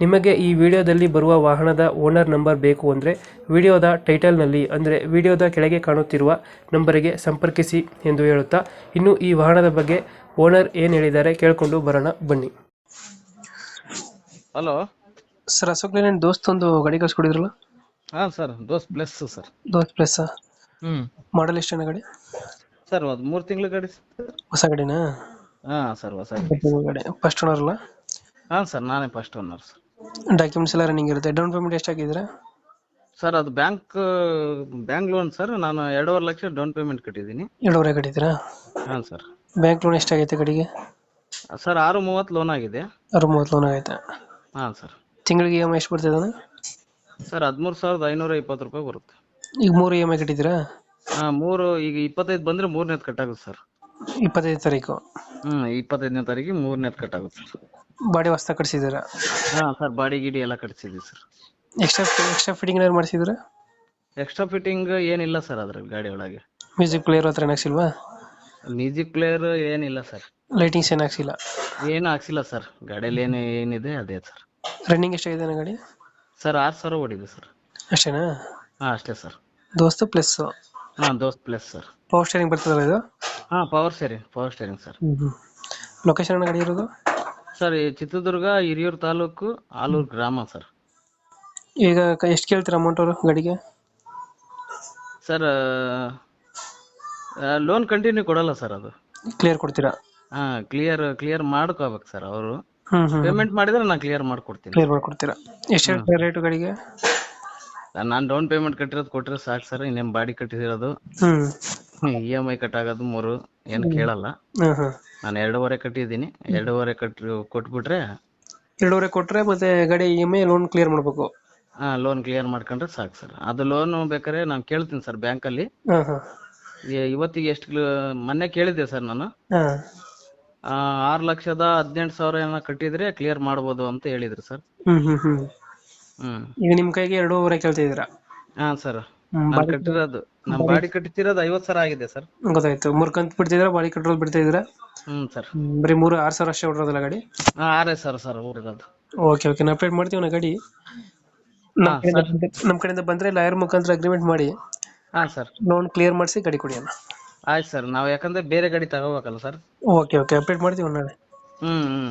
ನಿಮಗೆ ಈ ವಿಡಿಯೋದಲ್ಲಿ ಬರುವ ವಾಹನದ ಓನರ್ ನಂಬರ್ ಬೇಕು ಅಂದರೆ ವಿಡಿಯೋದ ಟೈಟಲ್ನಲ್ಲಿ ಅಂದರೆ ವಿಡಿಯೋದ ಕೆಳಗೆ ಕಾಣುತ್ತಿರುವ ನಂಬರಿಗೆ ಸಂಪರ್ಕಿಸಿ ಎಂದು ಹೇಳುತ್ತಾ ಇನ್ನು ಈ ವಾಹನದ ಬಗ್ಗೆ ಓನರ್ ಏನು ಹೇಳಿದ್ದಾರೆ ಕೇಳಿಕೊಂಡು ಬರೋಣ ಬನ್ನಿ. ಹಲೋ. ಸರ್ ಅಶೋಕ್ ಲೇನ್ ದೋಸ್ತ್ ಒಂದು ಗಾಡಿ ಕಳ್ಸ್ಕೊಡಿದ್ರಲ್ಲ? ಹಾಂ ಸರ್. ದೋಸ್ತ್ ಪ್ಲಸ್ ಸರ್. ದೋಸ್ತ್ ಪ್ಲಸ್ ಹ್ಞೂ ಮಾಡಲ್ ಎಷ್ಟೇನ ಗಾಡಿ? ಸರ್ ಅದು ಮೂರು ತಿಂಗಳ ಗಾಡಿ ಹೊಸ ಗಾಡಿನಾ? ಹಾಂ ಸರ್ ಹೊಸ ಗಾಡಿ. ಫಸ್ಟ್ ಓನರ್ ಅಲ್ಲ? ಹಾಂ ಸರ್ ನಾನೇ ಫಸ್ಟ್ ಓನರ್ ಸರ್. ಡಾಕ್ಯುಮೆಂಟ್ಸ್ ಎಲ್ಲ ರನ್ನಿಂಗ್ ಇರುತ್ತೆ. ಡೌನ್ ಪೇಮೆಂಟ್ ಎಷ್ಟು ಹಾಕಿದ್ದೀರಾ? ಸರ್ ಅದು ಬ್ಯಾಂಕ್ ಬ್ಯಾಂಕ್ ಲೋನ್ ಸರ್ ನಾನು ಎರಡೂವರೆ ಲಕ್ಷ ಡೌನ್ ಪೇಮೆಂಟ್ ಕಟ್ಟಿದ್ದೀನಿ. ಎರಡೂವರೆ ಕಟ್ಟಿದ್ದೀರಾ? ಹಾಂ ಸರ್. ಬ್ಯಾಂಕ್ ಲೋನ್ ಎಷ್ಟಾಗೈತೆ ಕಡೆಗೆ? ಸರ್ ಆರು ಮೂವತ್ತು ಲೋನ್ ಆಗಿದೆ. ಆರು ಮೂವತ್ತು ಲೋನ್ ಆಗೈತೆ. ಹಾಂ ಸರ್. ತಿಂಗಳಿಗೆ ಇ ಎಂ ಐ ಎಷ್ಟು ಬರ್ತಿದ್ದಾನೆ ಸರ್ ಹದಿಮೂರು ಸಾವಿರದ ಐನೂರ ಇಪ್ಪತ್ತು ರೂಪಾಯಿ ಬರುತ್ತೆ. ಈಗ ಮೂರು ಇ ಎಂ ಐ ಕಟ್ಟಿದ್ದೀರಾ? ಹಾಂ ಮೂರು ಈಗ ಇಪ್ಪತ್ತೈದು ಬಂದರೆ ಮೂರನೇದು ಕಟ್ಟಾಗುತ್ತೆ ಸರ್. ಇಪ್ಪತ್ತೈದು ತಾರೀಕು. ಹ್ಞೂ ಇಪ್ಪತ್ತೈದನೇ ತಾರೀಕಿಗೆ ಮೂರನೇದು ಕಟ್ಟಾಗುತ್ತೆ ಸರ್. ಬಾಡಿ ಹೊಸ್ತಾ ಕಟ್ಸಿದ್ದೀರಾ? ಹಾಂ ಸರ್ ಬಾಡಿ ಗಿಡಿ ಎಲ್ಲ ಕಟ್ಸಿದ್ದೀವಿ ಸರ್. ಎಕ್ಸ್ಟ್ರಾ ಎಕ್ಸ್ಟ್ರಾ ಫಿಟ್ಟಿಂಗ್ ಏನಾದ್ರು ಮಾಡಿಸಿದ್ರೆ ಎಕ್ಸ್ಟ್ರಾ ಫಿಟ್ಟಿಂಗ್ ಏನಿಲ್ಲ ಸರ್ ಅದ್ರಲ್ಲಿ ಗಾಡಿ ಒಳಗೆ. ಮ್ಯೂಸಿಕ್ ಪ್ಲೇಯರ್ ಹತ್ರ ಏನು ಹಾಕ್ಸಿಲ್ವಾ? ಮ್ಯೂಸಿಕ್ ಪ್ಲೇಯರ್ ಏನಿಲ್ಲ ಸರ್. ಲೈಟಿಂಗ್ಸ್ ಏನು ಹಾಕ್ಸಿಲ್ಲ? ಏನು ಹಾಕ್ಸಿಲ್ಲ ಸರ್. ಗಾಡಿಯಲ್ಲಿ ಏನು ಏನಿದೆ ಅದೇ ಸರ್. ರನ್ನಿಂಗ್ ಎಷ್ಟಾಗಿದೆ ನನ್ನ ಗಾಡಿ? ಸರ್ ಆರು ಸಾವಿರ ಓಡಿದೆ ಸರ್. ಅಷ್ಟೇನಾ? ಹಾಂ ಅಷ್ಟೇ ಸರ್. ದೋಸ್ತು ಪ್ಲಸ್ ಹಾಂ ದೋಸ್ತ್ ಪ್ಲಸ್ ಸರ್. ಪವರ್ ಸ್ಟೇರಿಂಗ್ ಬರ್ತದಲ್ಲ ಇದು? ಹಾಂ power steering power steering sir. Location ಗಾಡಿ ಇರೋದು? ಸರ್ ಈ ಚಿತ್ರದುರ್ಗ ಹಿರಿಯೂರು ತಾಲೂಕು ಆಲೂರು ಗ್ರಾಮ ಸರ್. ಈಗ ಎಷ್ಟು ಕೇಳ್ತೀರ ಅಮೌಂಟ್ ಅವರು ಗಾಡಿಗೆ? ಸರ್ ಲೋನ್ ಕಂಟಿನ್ಯೂ ಕೊಡಲ್ಲ ಸರ್ ಅದು. ಕ್ಲಿಯರ್ ಕೊಡ್ತೀರಾ? ಹಾ ಕ್ಲಿಯರ್ ಕ್ಲಿಯರ್ ಮಾಡ್ಕೋಬೇಕು ಸರ್ ಅವರು. ಹ್ಮ್ ಹ್ಮ್ ಪೇಮೆಂಟ್ ಮಾಡಿದ್ರೆ ನಾನು ಕ್ಲಿಯರ್ ಮಾಡ್ಕೊಡ್ತೀನಿ. ಕ್ಲಿಯರ್ ಮಾಡ್ಕೊಡ್ತೀರಾ? ಎಷ್ಟು ಹೇಳ್ತೀರಾ ರೇಟ್ ಗಾಡಿಗೆ? ನಾನು ಡೌನ್ ಪೇಮೆಂಟ್ ಕಟ್ಟಿರೋದು ಕೊಟ್ಟರೆ ಸಾಕು ಸರ್ ಇನ್ನೇನು ಬಾಡಿ ಕಟ್ಟಿರೋದು. ಹ್ಮ್. ಇ ಎಂ ಐ ಕಟ್ಟಾಗೋದು ಮೂರು ಏನು ಕೇಳಲ್ಲ. ನಾನ್ ಎರಡುವರೆ ನಾನು ಎರಡೂವರೆ ಕಟ್ಟಿದ್ದೀನಿ. ಎರಡೂವರೆ ಕಟ್ಟಿ ಕೊಟ್ಬಿಟ್ರೆ ಎರಡೂವರೆ ಕೊಟ್ರೆ ಮತ್ತೆ ಗಾಡಿ E M I loan clear ಮಾಡ್ಬೇಕು. ಹಾ ಲೋನ್ ಕ್ಲಿಯರ್ ಮಾಡ್ಕೊಂಡ್ರೆ ಸಾಕು ಸರ್. ಅದು ಲೋನ್ ಬೇಕಾದ್ರೆ ನಾನು ಕೇಳ್ತೀನಿ ಸರ್ ಬ್ಯಾಂಕಲ್ಲಿ. ಅಲ್ಲಿ ಹಾ. ಇವತ್ತಿಗೆ ಎಷ್ಟು ಮೊನ್ನೆ ಕೇಳಿದ್ದೆ ಸರ್ ನಾನು. ಹಾ. ಆ, ಆರು ಲಕ್ಷದ ಹದಿನೆಂಟು ಸಾವಿರ ಏನೋ ಕಟ್ಟಿದ್ರೆ ಕ್ಲಿಯರ್ ಮಾಡ್ಬೋದು ಅಂತ ಹೇಳಿದ್ರು ಸರ್. ಹ್ಮ್ ಈಗ ನಿಮ್ ಕೈಗೆ ಎರಡೂವರೆ ಕೇಳ್ತಿದ್ದೀರಾ ಹಾ ಸರ್. ನಾನು ಕಟ್ಟಿರೋದು ನಮ್ಮ ಬಾಡಿ ಕಟ್ಟಿರೋದು ಐವತ್ ಸಾವಿರ ಆಗಿದೆ ಸರ್. ಗೊತ್ತಾಯ್ತು. ಮೂರ್ ಕಂತ್ ಬಿಡ್ತಿದ್ರ ಬಾಡಿ ಕಟ್ರೋಲ್ ಬಿಡ್ತಾ ಹ್ಮ್ ಸರ್. ಹ್ಮ್, ಬರೀ ಮೂರು ಆರ್ ಸಾವಿರ ಅಷ್ಟೇ ಹೊಡ್ರೋದಲ್ಲ ಗಾಡಿ? ಆರೇ ಸರ್ ಸರ್ ಊರಿರೋದು ಓಕೆ ಓಕೆ. ನಾ ಅಪ್ಡೇಟ್ ಮಾಡ್ತೀವಿ ನಾ ಗಾಡಿ. ನಮ್ ಕಡೆಯಿಂದ ಬಂದ್ರೆ- ನಮ್ಮ ಕಡೆಯಿಂದ ಬಂದ್ರೆ ಲಾಯರ್ ಮುಖಾಂತರ ಅಗ್ರಿಮೆಂಟ್ ಮಾಡಿ ಹಾ ಸರ್. ಲೋನ್ ಕ್ಲಿಯರ್ ಮಾಡಿಸಿ ಗಾಡಿ ಕೊಡಿ ಅಣ್ಣ ಆಯ್ತು ಸರ್. ನಾವು ಯಾಕಂದ್ರೆ ಬೇರೆ ಗಾಡಿ ತಗೋಬೇಕಲ್ಲ ಸರ್. Okay okay. ಅಪ್ಡೇಟ್ ಮಾಡ್ತೀವಿ ನಾಳೆ. ಹ್ಮ್ ಹ್ಞೂ